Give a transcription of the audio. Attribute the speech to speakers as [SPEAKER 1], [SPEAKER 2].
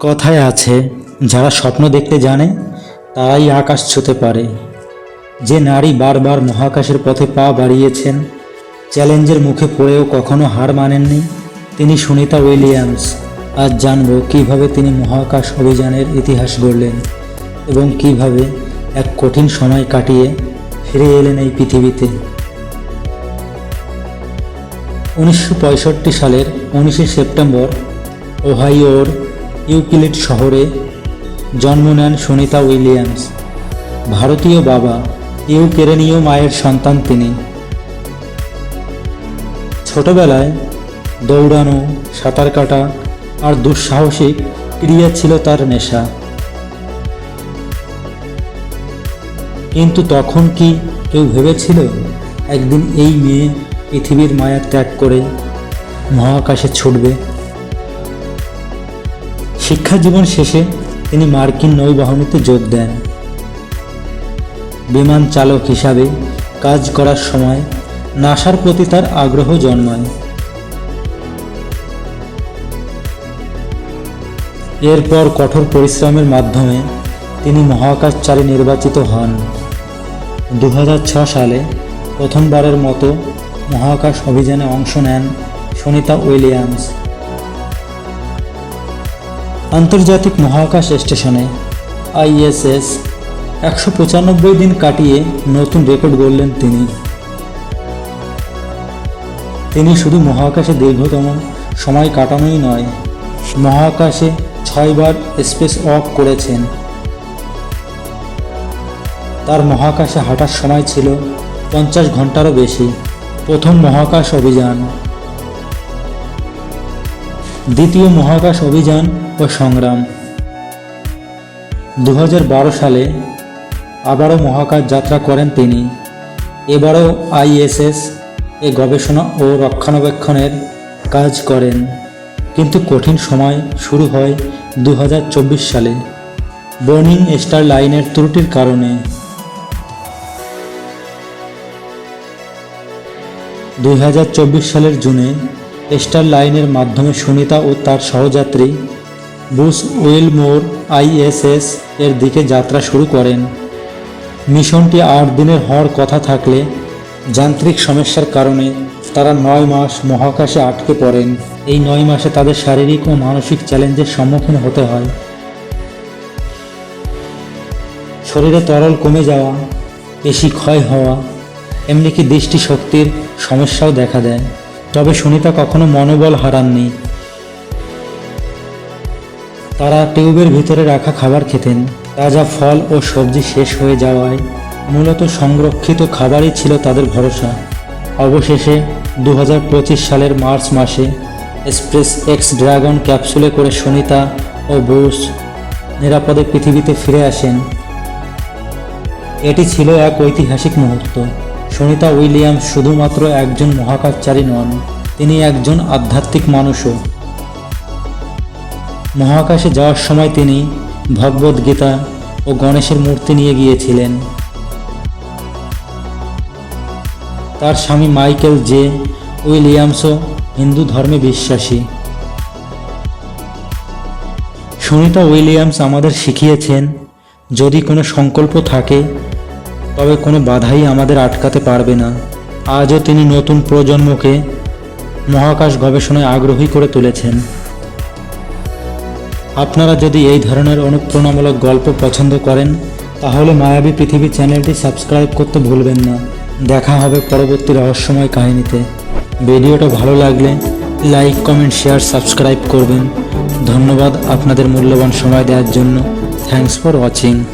[SPEAKER 1] কথায় আছে, যারা স্বপ্ন দেখতে জানে, তারাই আকাশ ছুতে পারে। যে নারী বারবার মহাকাশের পথে পা বাড়িয়েছেন, চ্যালেঞ্জের মুখে পড়েও কখনো হার মানেননি, তিনি সুনিতা উইলিয়ামস। আজ জানব কীভাবে তিনি মহাকাশ অভিযানের ইতিহাস গড়লেন এবং কীভাবে এক কঠিন সময় কাটিয়ে ফিরে এলেন এই পৃথিবীতে। উনিশশো পঁয়ষট্টি সালের উনিশে সেপ্টেম্বর ওহাইওর ইউকিলিড শহরে জন্ম নেন সুনিতা উইলিয়ামস। ভারতীয় বাবা ইউকেরেনীয় মায়ের সন্তান তিনি। ছোটবেলায় দৌড়ানো, সাঁতার কাটা আর দুঃসাহসিক ক্রিয়া ছিল তার নেশা। কিন্তু তখন কি কেউ ভেবেছিল একদিন এই মেয়ে পৃথিবীর মায়া ত্যাগ করে মহাকাশে ছুটবে? শিক্ষা জীবন শেষে তিনি মার্কিন নৌবাহিনীতে যোগ দেন। বিমান চালক হিসাবে কাজ করার সময় নাসার প্রতি তার আগ্রহ জন্মায়। এরপর কঠোর পরিশ্রমের মাধ্যমে তিনি মহাকাশচারী নির্বাচিত হন। দু সালে প্রথমবারের মতো মহাকাশ অভিযানে অংশ নেন সুনিতা উইলিয়ামস। আন্তর্জাতিক মহাকাশ স্টেশনে আইএসএস একশো পঁচানব্বই দিন কাটিয়ে নতুন রেকর্ড গড়লেন তিনি। তিনি শুধু মহাকাশে দীর্ঘতম সময় কাটানোই নয়, মহাকাশে ছয়বার স্পেস ওয়াক করেছেন। তার মহাকাশে হাঁটার সময় ছিল পঞ্চাশ ঘন্টারও বেশি। প্রথম মহাকাশ অভিযান। দ্বিতীয় মহাকাশ অভিযান ও সংগ্রাম। দু হাজার বারো সালে আবারও মহাকাশ যাত্রা করেন তিনি। এবারও আইএসএস এ গবেষণা ও রক্ষণাবেক্ষণের কাজ করেন। কিন্তু কঠিন সময় শুরু হয় দু হাজার চব্বিশ সালে বর্নিং স্টার লাইনের ত্রুটির কারণে। দু হাজার চব্বিশ সালের জুনে স্টার লাইনের মাধ্যমে সুনিতা ও তার সহযাত্রী বুস উইলমোর আইএসএস এর দিকে যাত্রা শুরু করেন। মিশনটি আট দিনের হওয়ার কথা থাকলে যান্ত্রিক সমস্যার কারণে তারা নয় মাস মহাকাশে আটকে পড়েন। এই নয় মাসে তাদের শারীরিক ও মানসিক চ্যালেঞ্জের সম্মুখীন হতে হয়। শরীরে তরল কমে যাওয়া পেশি ক্ষয় হওয়া, এমনকি দৃষ্টিশক্তির সমস্যাও দেখা দেয়। তবে সুনিতা কখনো মনোবল হারাননি। তারা টিউবের ভিতরে রাখা খাবার খেতেন। তাজা ফল ও সবজি শেষ হয়ে যাওয়ায় মূলত সংরক্ষিত খাবারই ছিল তাদের ভরসা। অবশেষে দু হাজার পঁচিশ সালের মার্চ মাসে এক্সপ্রেস এক্স ড্রাগন ক্যাপসুলে করে সুনিতা ও বুস নিরাপদে পৃথিবীতে ফিরে আসেন। এটি ছিল এক ঐতিহাসিক মুহূর্ত। সুনিতা উইলিয়ামস শুধুমাত্র একজন মহাকাশচারী নন, তিনি একজন আধ্যাত্মিক মানুষও। মহাকাশে যাওয়ার সময় তিনি ভগবদ্গীতা ও গণেশের মূর্তি নিয়ে গিয়েছিলেন। তার স্বামী মাইকেল জে উইলিয়ামসও হিন্দু ধর্মে বিশ্বাসী। সুনিতা উইলিয়ামস আমাদের শিখিয়েছেন, যদি কোনো সংকল্প থাকে তবে কোনো বাধাই আমাদের আটকাতে পারবে না। আজও তিনি নতুন প্রজন্মকে মহাকাশ গবেষণায় আগ্রহী করে তুলেছেন। আপনারা যদি এই ধরনের অনুপ্রেরণামূলক গল্প পছন্দ করেন, তাহলে মায়াবী পৃথিবী চ্যানেলটি সাবস্ক্রাইব করতে ভুলবেন না। দেখা হবে পরবর্তী রহস্যময় কাহিনীতে। ভিডিওটা ভালো লাগলে লাইক, কমেন্ট, শেয়ার, সাবস্ক্রাইব করবেন। ধন্যবাদ আপনাদের মূল্যবান সময় দেওয়ার জন্য। Thanks for watching.